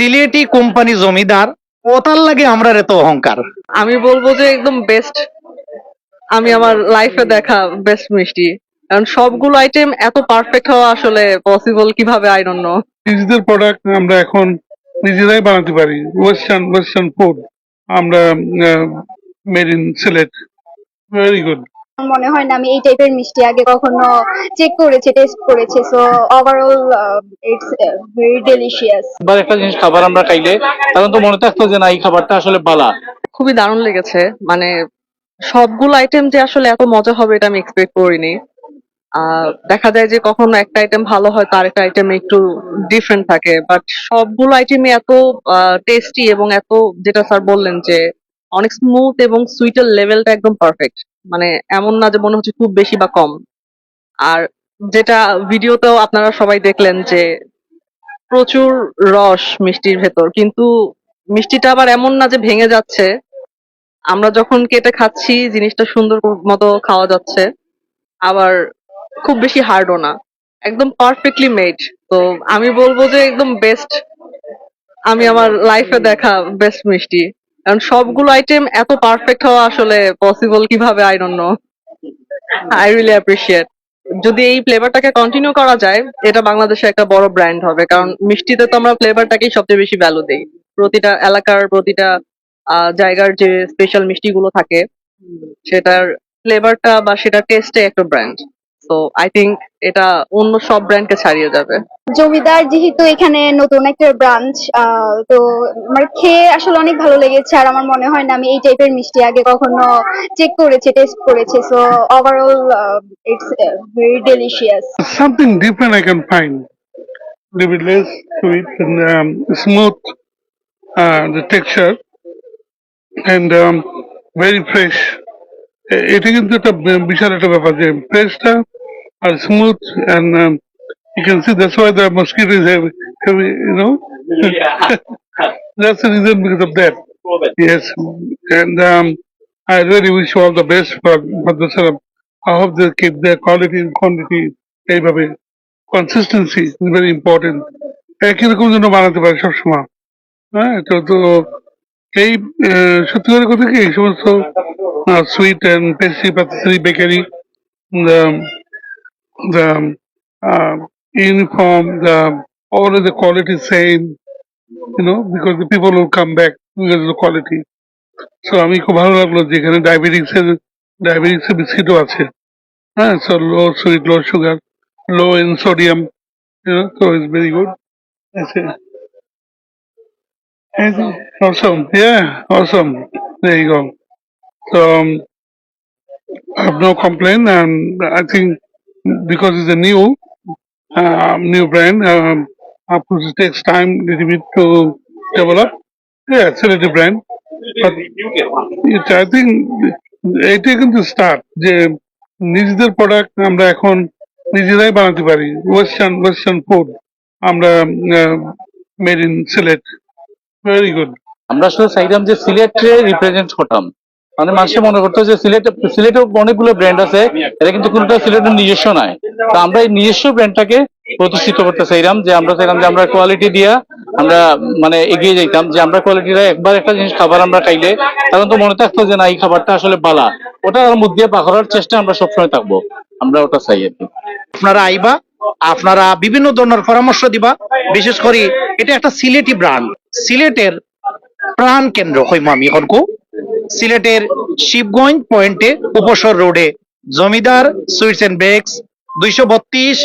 Sylheti company জমিদার ওতার লাগে আমরা এত অহংকার? আমি বলব যে একদম বেস্ট আমি আমার লাইফে দেখা বেস্ট মিষ্টি। কারণ সবগুলো আইটেম এত পারফেক্ট হওয়া আসলে পসিবল কীভাবে? আই ডোন্ট নো নিজেদের প্রোডাক্ট আমরা এখন নিজেরাই বানাতে পারি। ওয়েস্টার্ন ওয়েস্টার্ন ফুড আমরা made in Sylhet very good আমার মনে হয় না আমি এই টাইপের মিষ্টি আগে কখনো চেক করেছি টেস্ট করেছি। So overall it's very delicious একবার একটা জিনিস খাবার আমরা খাইলে তখন তো মনে থাকতো যে না এই খাবারটা আসলে বালা। খুবই দারুণ লেগেছে। মানে সবগুলো আইটেম যে আসলে এত মজা হবে এটা আমি এক্সপেক্ট করিনি। আহ, দেখা যায় যে কখনো একটা আইটেম ভালো হয় তার একটা আইটেম একটু ডিফারেন্ট থাকে। বাট সবগুলো আইটেমই এত টেস্টি এবং এত যেটা স্যার বললেন যে অনেক স্মুথ এবং সুইটের লেভেলটা একদম পারফেক্ট মানে এমন না যে মনে হচ্ছে খুব বেশি বা কম। আর যেটা ভিডিওতেও আপনারা সবাই দেখলেন যে প্রচুর রস মিষ্টির ভেতর। কিন্তু মিষ্টিটা আবার এমন না যে ভেঙে যাচ্ছে। আমরা যখন কেটে খাচ্ছি, জিনিসটা সুন্দর মতো খাওয়া যাচ্ছে। আবার খুব বেশি হার্ডও না। একদম পারফেক্টলি মেড তো আমি বলব যে একদম বেস্ট আমি আমার লাইফে দেখা বেস্ট মিষ্টি। কারণ সবগুলো আইটেম এত পারফেক্ট হওয়া আসলে পসিবল কীভাবে? I don't know I really appreciate যদি এই ফ্লেভারটাকে কন্টিনিউ করা যায়, এটা বাংলাদেশে একটা বড় ব্র্যান্ড হবে। কারণ মিষ্টিতে তো আমরা ফ্লেভারটাকেই সবচেয়ে বেশি ভ্যালু দেই। প্রতিটা এলাকার প্রতিটা জায়গার যে স্পেশাল মিষ্টিগুলো থাকে, সেটার ফ্লেভারটা বা সেটা টেস্টে একটা ব্র্যান্ড তো আই থিঙ্ক এটা অন্য সব ব্র্যান্ডকে ছাড়িয়ে যাবে জমিদার যেহেতু এখানে নতুন একটা ব্রাঞ্চ তো আমার খেয়ে আসলে অনেক ভালো লেগেছে আর আমার মনে হয় না আমি এই টাইপের মিষ্টি আগে কখনো চেক করেছি টেস্ট করেছি so overall it's very delicious something different I can find. Little bit less sweet and um, smooth, uh, the texture, and um, very fresh. এটা কিন্তু একটা বিশাল একটা ব্যাপার যে ফ্রেশটা আর smooth and um, you can see that's why the mosquitoes have, have you know that's the reason because of that yes and um, I really wish you all the best for for the setup I hope they keep their quality and quantity এইভাবে consistency is very important একই রকম যেন বানাতে পারে সবসময় হ্যাঁ তো তো এই আহ, সত্যি করে কথা কি এই সমস্ত sweet and pastry patisserie bakery the uh, uniform the all of the quality same you know because the people will come back because of the quality so আমি খুব ভালো লাগলো যে এখানে ডায়াবেটিক্স এর ডায়াবেটিক্স এর বিস্কিটও আছে হ্যাঁ so low sweet low sugar low in sodium you know so it's very good That's it. Anything? Awesome. Yeah, awesome. There you go. So um, I have no complaint, and I think because it's a new um, new brand, um, of course it takes time a little bit to develop. Yeah, it's a little brand, but it, I think এটাই কিন্তু start যে নিজেদের product আমরা এখন নিজেরাই বানাতে পারি western western food আমরা made in Sylhet very good আমরা আসলে চাইলাম যে সিলেটে রিপ্রেজেন্ট করতাম মানে মানুষে মনে করতো যে সিলেট সিলেটে অনেকগুলো ব্র্যান্ড আছে। এটা কিন্তু কোনটা সিলেটের নিজস্ব নয় তো আমরা এই নিজস্ব ব্র্যান্ডটাকে প্রতিষ্ঠিত করতে চাইলাম যে আমরা চাইলাম যে আমরা কোয়ালিটি দিয়া আমরা মানে এগিয়ে যাইতাম, যে আমরা কোয়ালিটিটা একবার একটা জিনিস খাবার আমরা খাইলে তখন তো মনে থাকতো যে না, এই খাবারটা আসলে বালা। ওটা মুখ দিয়ে পাকড়ার চেষ্টা আমরা সবসময় থাকব। আমরা ওটা চাই আর আপনারা আইবা, আপনারা বিভিন্ন ধরনের পরামর্শ দিবা। বিশেষ করে, এটা একটা সিলেটি ব্র্যান্ড সিলেটের প্রাণ কেন্দ্র হইম আমি হরকু সিলেটের শিবগঞ্জ পয়েন্টে উপসর রোডে জমিদার সুইটস এন্ড বেকস দুইশো বত্রিশ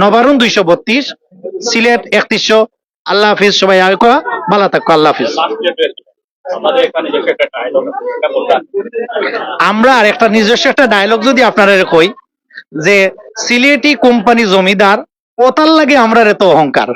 নবারুন দুইশো বত্রিশ, সিলেট একত্রিশশো। আল্লাহ হাফিজ, সবাই আয়কা ভালো থাকো, আল্লাহ হাফিজ। আমরা আর একটা নিজস্ব একটা ডায়লগ যদি আপনারা কই, যে সিলেটি কোম্পানি জমিদার, ওতার লাগে আমরা এত অহংকার।